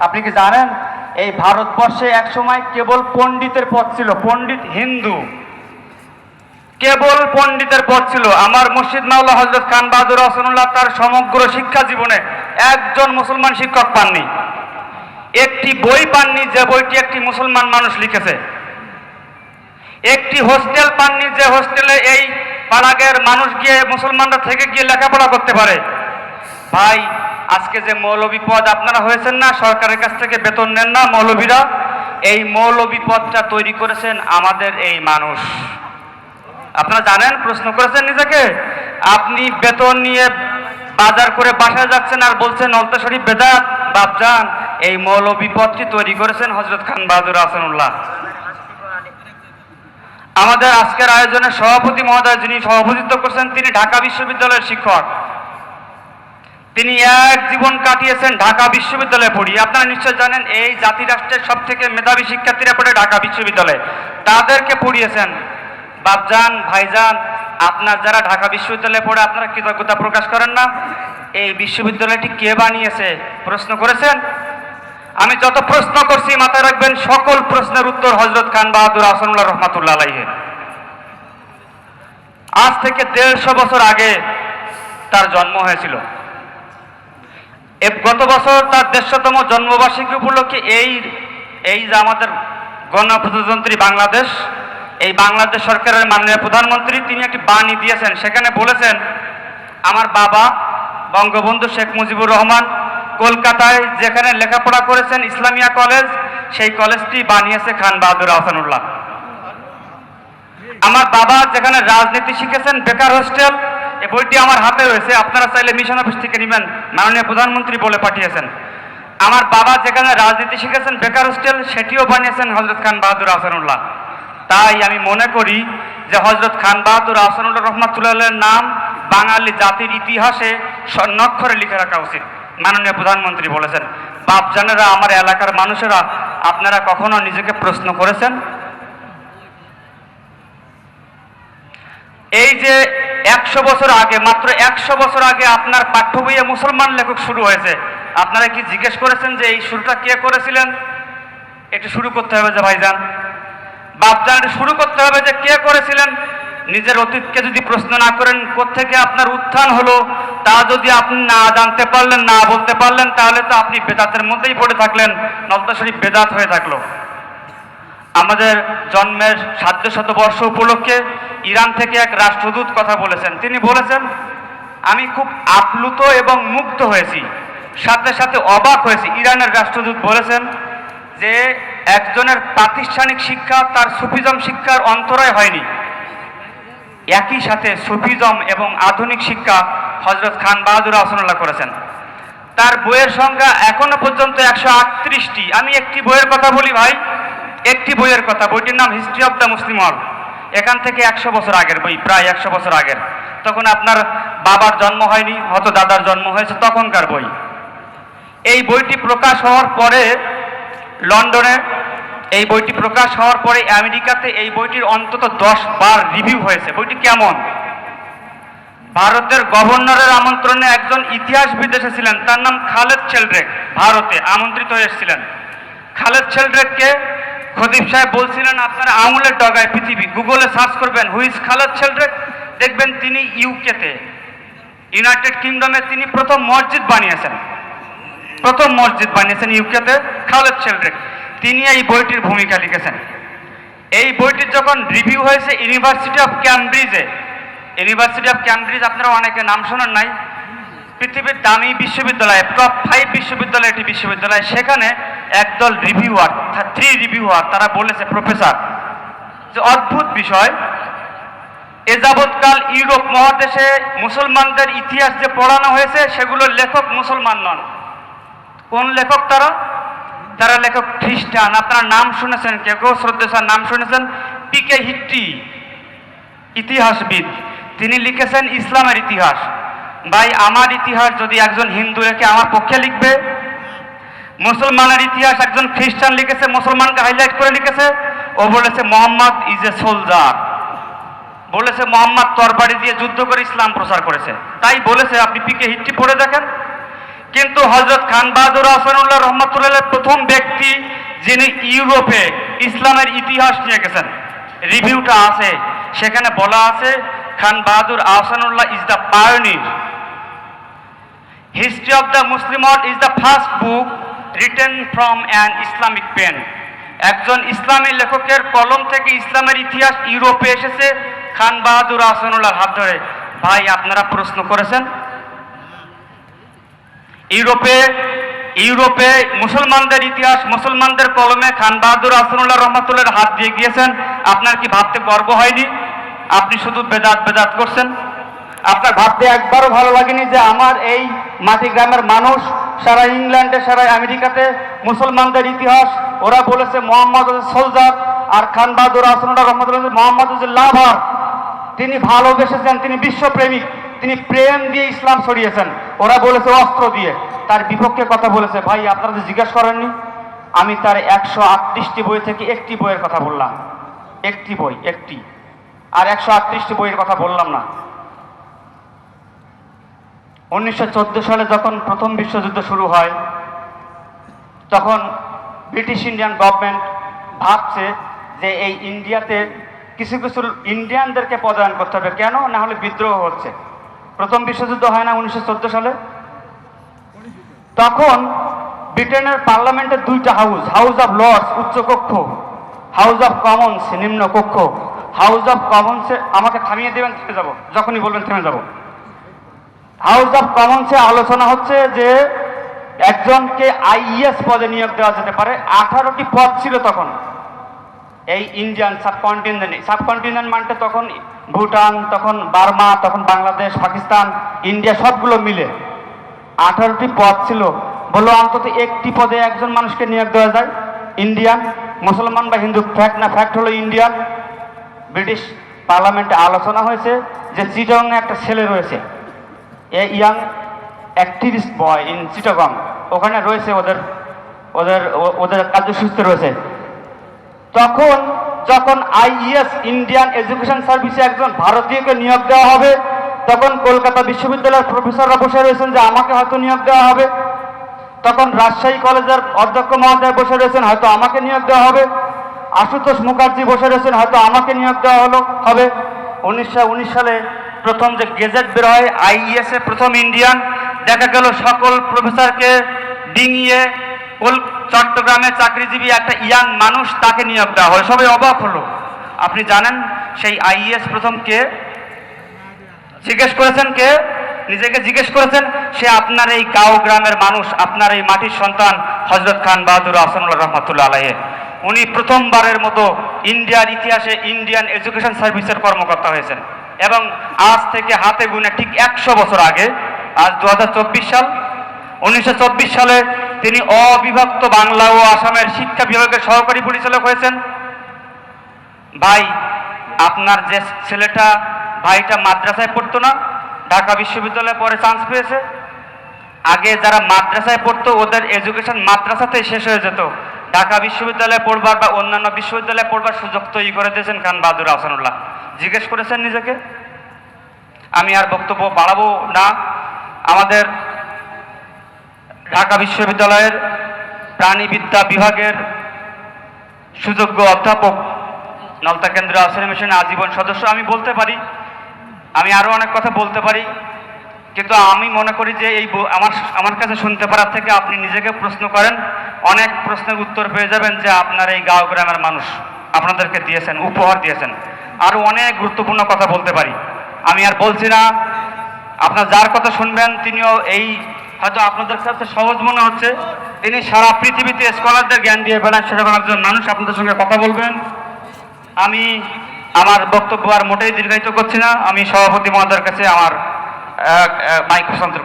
আপনি কি জানেন? এই ভারতবর্ষে এক সময় কেবল পণ্ডিতের পথ ছিল, পণ্ডিত হিন্দু। কেবল পণ্ডিতের পথ ছিল। আমার মুর্শিদ মাওলা হজরত খান বাহাদুর হাসানুল্লাহ তার সমগ্র শিক্ষা জীবনে একজন মুসলমান শিক্ষক পাননি। একটি বই পাননি যে বইটি একটি মুসলমান মানুষ লিখেছে। একটি হোস্টেল পাননি যে হোস্টেলে এই পাড়াগের মানুষ গিয়ে মুসলমানরা থেকে গিয়ে লেখাপড়া করতে পারে। ভাই আজকে যে মৌলবী পদ আপনারা হয়েছেন না, সরকারের কাছ থেকে বেতন নেন না মৌলবীরা এই মৌলবী পদটা তৈরি করেছেন আমাদের এই মানুষ। আপনারা জানেন, প্রশ্ন করেছেন নিজেকে, আপনি বেতন নিয়ে বাজার করে বাসায় যাচ্ছেন আর বলছেন অলতা শরীফ বেদাত বাপজান এই মৌলবী পদটি তৈরি করেছেন হজরত খান বাহাদুর হাসানুল্লাহ আমাদের আজকের আয়োজনে সভাপতি মহোদয় যিনি সভাপতিত্ব করছেন, তিনি ঢাকা বিশ্ববিদ্যালয়ের শিক্ষক। তিনি এক জীবন কাটিয়েছেন ঢাকা বিশ্ববিদ্যালয়ে পড়ি। আপনারা নিশ্চয় জানেন, এই জাতি রাষ্ট্রের সব থেকে মেধাবী শিক্ষার্থীরা পড়ে ঢাকা বিশ্ববিদ্যালয়ে। তাদেরকে পড়িয়েছেন, বাপজান, ভাইজান, আপনার যারা ঢাকা বিশ্ববিদ্যালয়ে পড়ে, আপনারা কৃতজ্ঞতা প্রকাশ করেন না। এই বিশ্ববিদ্যালয়টি কে বানিয়েছে? প্রশ্ন করেছেন? আমি যত প্রশ্ন করছি, মাথায় রাখবেন, সকল প্রশ্নের উত্তর হজরত খান বাহাদুর হাসানুল্লাহ রহমাতুল্লাহ আলাইহে। আজ থেকে দেড়শো বছর আগে তার জন্ম হয়েছিল। গত বছর তার দেড়শোতম জন্মবার্ষিকী উপলক্ষে এই এই যে আমাদের গণপ্রজাতন্ত্রী বাংলাদেশ, এই বাংলাদেশ সরকারের মাননীয় প্রধানমন্ত্রী, তিনি একটি বাণী দিয়েছেন। সেখানে বলেছেন, আমার বাবা বঙ্গবন্ধু শেখ মুজিবুর রহমান কলকাতায় যেখানে লেখাপড়া করেছেন, ইসলামিয়া কলেজ, সেই কলেজটি বানিয়েছে খান বাহাদুর আহসানুল্লাহ আমার বাবা যেখানে রাজনীতি শিখেছেন, বেকার হোস্টেল এই বইটি আমার হাতে রয়েছে, আপনারা চাইলে মিশন অফিস থেকে নেবেন। মাননীয় প্রধানমন্ত্রী বলে পাঠিয়েছেন। আমার বাবা যেখানে রাজনীতি শিখেছেন, বেকার হোস্টেল, সেটিও বানিয়েছেন হজরত খান বাহাদুর আহসানুল্লাহ তাই আমি মনে করি যে হজরত খান বাহাদুর আহসানুল্লাহ রহমাতুল্লাহের নাম বাঙালি জাতির ইতিহাসে স্বর্ণাক্ষরে লিখে রাখা উচিত, মাননীয় প্রধানমন্ত্রী বলেছেন। বাপজানেরা, আমার এলাকার মানুষেরা, আপনারা কখনো নিজেকে প্রশ্ন করেছেন? এই যে একশো বছর আগে, মাত্র একশো বছর আগে আপনার পাঠ্য বইয়ে মুসলমান লেখক শুরু হয়েছে। আপনারা কি জিজ্ঞেস করেছেন যে এই শুরুটা কে করেছিলেন? একটু শুরু করতে হবে যে ভাইজান। বাপজান এটা শুরু করতে হবে যে কে করেছিলেন? নিজের অতীতকে যদি প্রশ্ন না করেন, কোত্থেকে আপনার উত্থান হলো, তা যদি আপনি না জানতে পারলেন, না বলতে পারলেন, তাহলে তো আপনি বেদাতের মধ্যেই পড়ে থাকলেন, নবদা শরীফ বেদাত হয়ে থাকল। আমাদের জন্মের সাধ্য শতবর্ষ উপলক্ষে ইরান থেকে এক রাষ্ট্রদূত কথা বলেছেন। তিনি বলেছেন, আমি খুব আপ্লুত এবং মুগ্ধ হয়েছি। সাথে সাথে অবাক হয়েছি। ইরানের রাষ্ট্রদূত বলেছেন যে, একজনের প্রাতিষ্ঠানিক শিক্ষা তার সুফিজম শিক্ষার অন্তরায় হয়নি। একই সাথে সুফিজম এবং আধুনিক শিক্ষা হজরত খান বাহাদুর হাসানুল্লাহ করেছেন। তার বইয়ের সংখ্যা এখনও পর্যন্ত একশো আটত্রিশটি। আমি একটি বইয়ের কথা বলি ভাই। একটি বইয়ের কথা, বইটির নাম history of the Muslim world এখান থেকে একশো বছর আগের বই, প্রায় একশো বছর আগের। তখন আপনার বাবার জন্ম হয়নি, হয়তো দাদার জন্ম হয়েছে, তখনকার বই। এই বইটি প্রকাশ হওয়ার পরে লন্ডনে, এই বইটি প্রকাশ হওয়ার পরে আমেরিকাতে এই বইটির অন্তত দশ বার রিভিউ হয়েছে। বইটি কেমন? ভারতের গভর্নরের আমন্ত্রণে একজন ইতিহাসবিদ এসেছিলেন তার নাম খালেদ ছেলড্রেক ভারতে আমন্ত্রিত হয়ে এসেছিলেন। খালেদ ছেলড্রেককে খদিব সাহেব বলছিলেন, আপনার আঙুলের ডগায় পৃথিবী, গুগলে সার্চ করবেন, হুইজ খালেদ ছেলড্রেক দেখবেন তিনি ইউকেতে, ইউনাইটেড কিংডমে তিনি প্রথম মসজিদ বানিয়েছেন। প্রথম মসজিদ বানিয়েছেন ইউকেতে খালেদ ছেলড্রেক তিনি এই বইটির ভূমিকা লিখেছেন। এই বইটির যখন রিভিউ হয়েছে ইউনিভার্সিটি অফ ক্যামব্রিজে, ইউনিভার্সিটি অফ ক্যামব্রিজ, আপনারা অনেকে নাম শোনেন নাই, পৃথিবীর দামি বিশ্ববিদ্যালয়, টপ ফাইভ বিশ্ববিদ্যালয় একটি বিশ্ববিদ্যালয়, সেখানে একদল রিভিউয়ার থ্রি রিভিউয়ার তারা বলেছে প্রফেসর যে অদ্ভুত বিষয়। এ যাবৎকাল ইউরোপ মহাদেশে মুসলমানদের ইতিহাস যে পড়ানো হয়েছে সেগুলোর লেখক মুসলমান নন। কোন লেখক তারা? তারা লেখক খ্রিস্টান। আপনারা নাম শুনেছেন, কেউ কেউ শ্রদ্ধেশার নাম শুনেছেন? পিকে হিট্টি, ইতিহাসবিদ। তিনি লিখেছেন, ইসলামের ইতিহাস। ভাই, আমার ইতিহাস যদি একজন হিন্দু লেখে আমার পক্ষে লিখবে মুসলমানের ইতিহাস একজন খ্রিস্টান লিখেছে, মুসলমানকে হাইলাইট করে লিখেছে, ও বলেছে, মোহাম্মদ ইজ এ সোলজার বলেছে, মোহাম্মদ তরবারি দিয়ে যুদ্ধ করে ইসলাম প্রচার করেছে। তাই বলেছে, আপনি পিকে হিট্টি পড়ে দেখেন। কিন্তু হজরত খান বাহাদুর হাসানুল্লাহ রহমতুল্লাহ প্রথম ব্যক্তি যিনি ইউরোপে ইসলামের ইতিহাস নিয়ে গেছেন, রিভিউটা আছে, সেখানে বলা আছে, Khan Bahadur Ahsanullah is the pioneer history of the Muslim world is the first book written from an Islamic pen একজন ইসলামী লেখকের কলম থেকে ইসলামের ইতিহাস ইউরোপে এসেছে খান বাহাদুর আহসানুল্লাহর হাত ধরে। ভাই, আপনারা প্রশ্ন করেছেন? ইউরোপে ইউরোপে মুসলমানদের ইতিহাস, মুসলমানদের কলমে খান বাহাদুর আহসানুল্লাহ রহমতুল্লাহর হাত দিয়ে গিয়েছেন। আপনার কি ভাবতে গর্ব হয়নি? আপনি শুধু বেদাত বেদাত করছেন। আপনার ভাবতে একবারও ভালো লাগেনি যে আমার এই মাটি গ্রামের মানুষ সারা ইংল্যান্ডে, সারা আমেরিকাতে মুসলমানদের ইতিহাস, ওরা বলেছে মোহাম্মদ সোলজার আর খান বাহাদুর আহসানুল্লাহ রহমতুল্লাহ মোহাম্মদ লাভার তিনি ভালোবেসেছেন, তিনি বিশ্বপ্রেমিক, তিনি প্রেম দিয়ে ইসলাম ছড়িয়েছেন। ওরা বলেছে অস্ত্র দিয়ে। তার বিপক্ষে কথা বলেছে, ভাই, আপনারা জিজ্ঞেস করেননি? আমি তার একশো আটত্রিশটি বই থেকে একটি বইয়ের কথা বললাম। একটি বই, একটি। আর একশো আটত্রিশটি বইয়ের কথা বললাম না। উনিশশো চোদ্দ সালে যখন প্রথম বিশ্বযুদ্ধ শুরু হয়, তখন ব্রিটিশ ইন্ডিয়ান গভর্নমেন্ট ভাবছে যে এই ইন্ডিয়াতে কিছু কিছু ইন্ডিয়ানদেরকে পদায়ন করতে হবে। কেন? না হলে বিদ্রোহ হচ্ছে। প্রথম বিশ্বযুদ্ধ হয় না উনিশশো চোদ্দ সালে। তখন ব্রিটেনের পার্লামেন্টের দুইটা হাউস হাউস অফ লর্ডস উচ্চকক্ষ হাউস অফ কমন্স, নিম্ন কক্ষ। হাউস অফ কমন্সে আমাকে থামিয়ে দেবেন, থেমে যাব। যখনই বলবেন, থেমে যাব। হাউস অফ কমন্সে আলোচনা হচ্ছে যে একজনকে আইএস পদে নিয়োগ দেওয়া যেতে পারে। আঠারোটি পদ ছিল তখন। এই ইন্ডিয়ান সাবকন্টিনেন্ট সাবকন্টিনেন্ট মানতে তখন ভুটান, তখন বার্মা, তখন বাংলাদেশ, পাকিস্তান, ইন্ডিয়া সবগুলো মিলে আঠারোটি পদ ছিল। বলল অন্তত একটি পদে একজন মানুষকে নিয়োগ দেওয়া যায়। ইন্ডিয়ান মুসলমান বা হিন্দু ফ্যাক্ট না ফ্যাক্ট হলো ইন্ডিয়ান ব্রিটিশ পার্লামেন্টে আলোচনা হয়েছে যে চিটং একটা ছেলে রয়েছে। A young activist boy in Chittagong. ওখানে রয়েছে ওদের ওদের ওদের কার্যসূচিতে রয়েছে। তখন যখন আইইএস ইন্ডিয়ান এডুকেশন সার্ভিসে একজন ভারতীয়কে নিয়োগ দেওয়া হবে, তখন কলকাতা বিশ্ববিদ্যালয়ের প্রফেসররা বসে রয়েছেন যে আমাকে হয়তো নিয়োগ দেওয়া হবে। তখন রাজশাহী কলেজের অধ্যক্ষ মহোদয় বসে রয়েছেন, হয়তো আমাকে নিয়োগ দেওয়া হবে। আশুতোষ মুখার্জি বসে রয়েছেন, হয়তো আমাকে নিয়োগ দেওয়া হলো, হবে। উনিশশো উনিশ সালে প্রথম যে গেজেট বের হয় আইইএস এ প্রথম ইন্ডিয়ান, দেখা গেল সকল প্রফেসরকে ডিঙিয়ে কল চট্টগ্রামে চাকরিজীবী একটা ইয়াং মানুষ তাকে নিয়োগ দেওয়া হয় সবাই অবাক হলো। আপনি জানেন সেই আইএস প্রথম কে? জিজ্ঞেস করেছেন কে? নিজেকে জিজ্ঞেস করেছেন, সে আপনার এই গাঁও গ্রামের মানুষ, আপনার এই মাটির সন্তান হজরত খান বাহাদুর আহসানুল্লাহ রহমতুল্লাহ আলাহে উনি প্রথমবারের মতো ইন্ডিয়ার ইতিহাসে ইন্ডিয়ান এডুকেশন সার্ভিসের কর্মকর্তা হয়েছেন। এবং আজ থেকে হাতে গুনে ঠিক একশো বছর আগে, আজ দু হাজার চব্বিশ সাল, উনিশশো চব্বিশ সালে তিনি অবিভক্ত বাংলা ও আসামের শিক্ষা বিভাগের সহকারী পরিচালক হয়েছেন। ভাই, আপনার যে ছেলেটা, ভাইটা মাদ্রাসায় পড়তো না, ঢাকা বিশ্ববিদ্যালয়ে পরে চান্স পেয়েছে। আগে যারা মাদ্রাসায় পড়তো, ওদের এডুকেশন মাদ্রাসাতেই শেষ হয়ে যেত। ঢাকা বিশ্ববিদ্যালয়ে পড়বার বা অন্যান্য বিশ্ববিদ্যালয়ে পড়বার সুযোগ তৈরি করে দিয়েছেন খান বাহাদুর আহসানুল্লাহ জিজ্ঞেস করেছেন নিজেকে, আমি আর বক্তব্য বাড়াবো না। আমাদের ঢাকা বিশ্ববিদ্যালয়ের প্রাণীবিদ্যা বিভাগের সুযোগ্য অধ্যাপক নলতা কেন্দ্র আশ্রয় মিশনের আজীবন সদস্য। আমি বলতে পারি, আমি আরও অনেক কথা বলতে পারি, কিন্তু আমি মনে করি যে এই আমার আমার কাছে শুনতে পারার থেকে আপনি নিজেকে প্রশ্ন করেন, অনেক প্রশ্নের উত্তর পেয়ে যাবেন যে আপনার এই গাঁও গ্রামের মানুষ। আপনাদেরকে দিয়েছেন, উপহার দিয়েছেন। আরও অনেক গুরুত্বপূর্ণ কথা বলতে পারি। আমি আর বলছি না, আপনার যার কথা শুনবেন, তিনিও এই হয়তো আপনাদের কাছে সহজ মনে হচ্ছে, তিনি সারা পৃথিবীতে স্কলারদের জ্ঞান দিয়ে বেড়ান সেরকম একজন মানুষ আপনাদের সঙ্গে কথা বলবেন। আমি আমার বক্তব্য আর মোটেই দীর্ঘায়িত করছি না। আমি সভাপতি মহোদয়ের কাছে আমার মাইক হস্তান্তর করছি